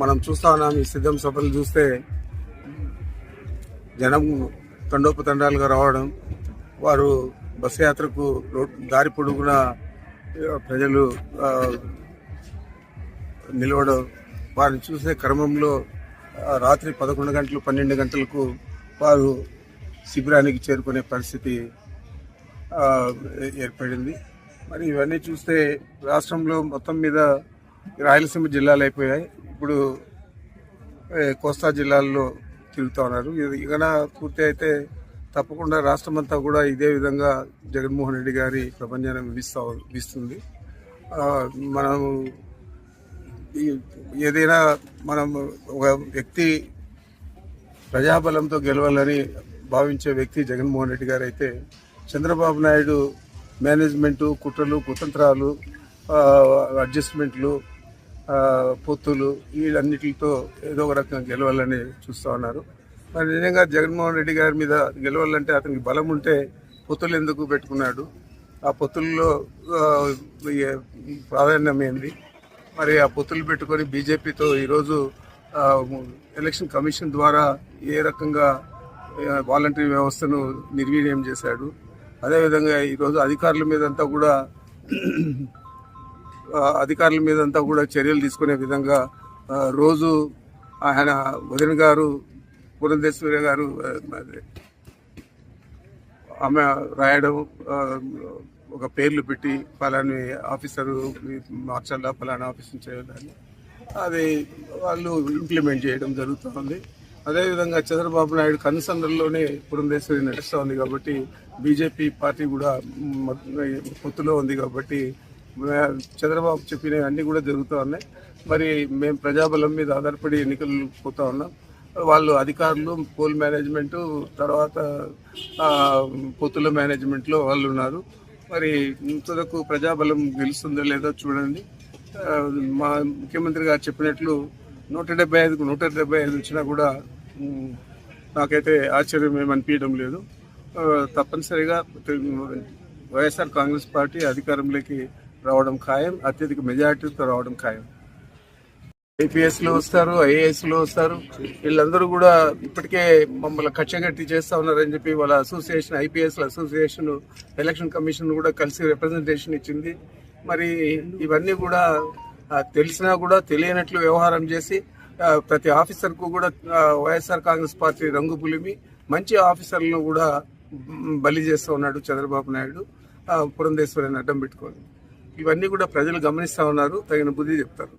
మనం చూస్తా ఉన్నాం ఈ సిద్ధం సభలు చూస్తే జనం తండోపతండాలుగా రావడం వారు బస్సు యాత్రకు దారి పొడుగున ప్రజలు నిలవడం వారిని చూసే క్రమంలో రాత్రి పదకొండు గంటలు పన్నెండు గంటలకు వారు శిబిరానికి చేరుకునే పరిస్థితి ఏర్పడింది. మరి ఇవన్నీ చూస్తే రాష్ట్రంలో మొత్తం మీద రాయలసీమ జిల్లాలు అయిపోయాయి. ఇప్పుడు కోస్తా జిల్లాల్లో తిరుగుతూ ఉన్నారు. ఇది పూర్తి అయితే తప్పకుండా రాష్ట్రం అంతా కూడా ఇదే విధంగా జగన్మోహన్ రెడ్డి గారి ప్రపంచాన్ని విభిస్తూ విస్తుంది. మనం ఏదైనా మనం ఒక వ్యక్తి ప్రజాబలంతో గెలవాలని భావించే వ్యక్తి జగన్మోహన్ రెడ్డి గారు అయితే చంద్రబాబు నాయుడు మేనేజ్మెంటు కుట్రలు కుతంత్రాలు అడ్జస్ట్మెంట్లు పొత్తులు వీళ్ళన్నిటితో ఏదో ఒక రకంగా గెలవాలని చూస్తూ ఉన్నారు. మరి నిజంగా జగన్మోహన్ రెడ్డి గారి మీద గెలవాలంటే అతనికి బలం ఉంటే పొత్తులు ఎందుకు పెట్టుకున్నాడు? ఆ పొత్తుల్లో ప్రాధాన్యమైంది ప్రాధాన్యం ఏంది? మరి ఆ పొత్తులు పెట్టుకొని బీజేపీతో ఈరోజు ఎలక్షన్ కమిషన్ ద్వారా ఏ రకంగా వాలంటరీ వ్యవస్థను నిర్వీర్యం చేశాడు? అదేవిధంగా ఈరోజు అధికారుల మీద అంతా కూడా అధికారుల మీద అంతా కూడా చర్యలు తీసుకునే విధంగా రోజు ఆయన వదిన గారు పురంధేశ్వరి గారు ఆమె రాయడం ఒక పేర్లు పెట్టి ఫలాని ఆఫీసరు మార్చాలా ఫలానా ఆఫీసర్ చేయాలని అది వాళ్ళు ఇంప్లిమెంట్ చేయడం జరుగుతుంది. అదేవిధంగా చంద్రబాబు నాయుడు కనుసందర్లోనే పురంధేశ్వరి నడుస్తూ ఉంది కాబట్టి బీజేపీ పార్టీ కూడా పొత్తులో ఉంది కాబట్టి చంద్రబాబు చెప్పినవి అన్నీ కూడా జరుగుతూ ఉన్నాయి. మరి మేము ప్రజాబలం మీద ఆధారపడి ఎన్నికలు పోతా ఉన్నాం. వాళ్ళు అధికారులు పోల్ మేనేజ్మెంట్ తర్వాత పొత్తుల మేనేజ్మెంట్లో వాళ్ళు ఉన్నారు. మరి ఇంతవరకు ప్రజాబలం గెలుస్తుందో లేదో చూడండి. మా ముఖ్యమంత్రి గారు చెప్పినట్లు నూట డెబ్బై ఐదుకు నూట డెబ్బై ఐదు వచ్చినా కూడా నాకైతే ఆశ్చర్యం ఏమనిపించడం లేదు. తప్పనిసరిగా వైఎస్ఆర్ కాంగ్రెస్ పార్టీ అధికారంలోకి రావడం ఖాయం అత్యధిక మెజారిటీతో రావడం ఖాయం. ఐపీఎస్లు వస్తారు ఐఏఎస్లు వస్తారు. వీళ్ళందరూ కూడా ఇప్పటికే మమ్మల్ని కచ్చగట్టి చేస్తా ఉన్నారని చెప్పి వాళ్ళ అసోసియేషన్ ఐపీఎస్ల అసోసియేషన్ ఎలక్షన్ కమిషన్ కూడా కలిసి రిప్రజెంటేషన్ ఇచ్చింది. మరి ఇవన్నీ కూడా తెలిసినా కూడా తెలియనట్లు వ్యవహారం చేసి ప్రతి ఆఫీసర్కు కూడా వైఎస్ఆర్ కాంగ్రెస్ పార్టీ రంగు పులిమి మంచి ఆఫీసర్లను కూడా బలి చేస్తూ ఉన్నాడు చంద్రబాబు నాయుడు. పురంధేశ్వరిని అడ్డం పెట్టుకోవాలి. ఇవన్నీ కూడా ప్రజలు గమనిస్తా ఉన్నారు తగిన బుద్ధి చెప్తారు.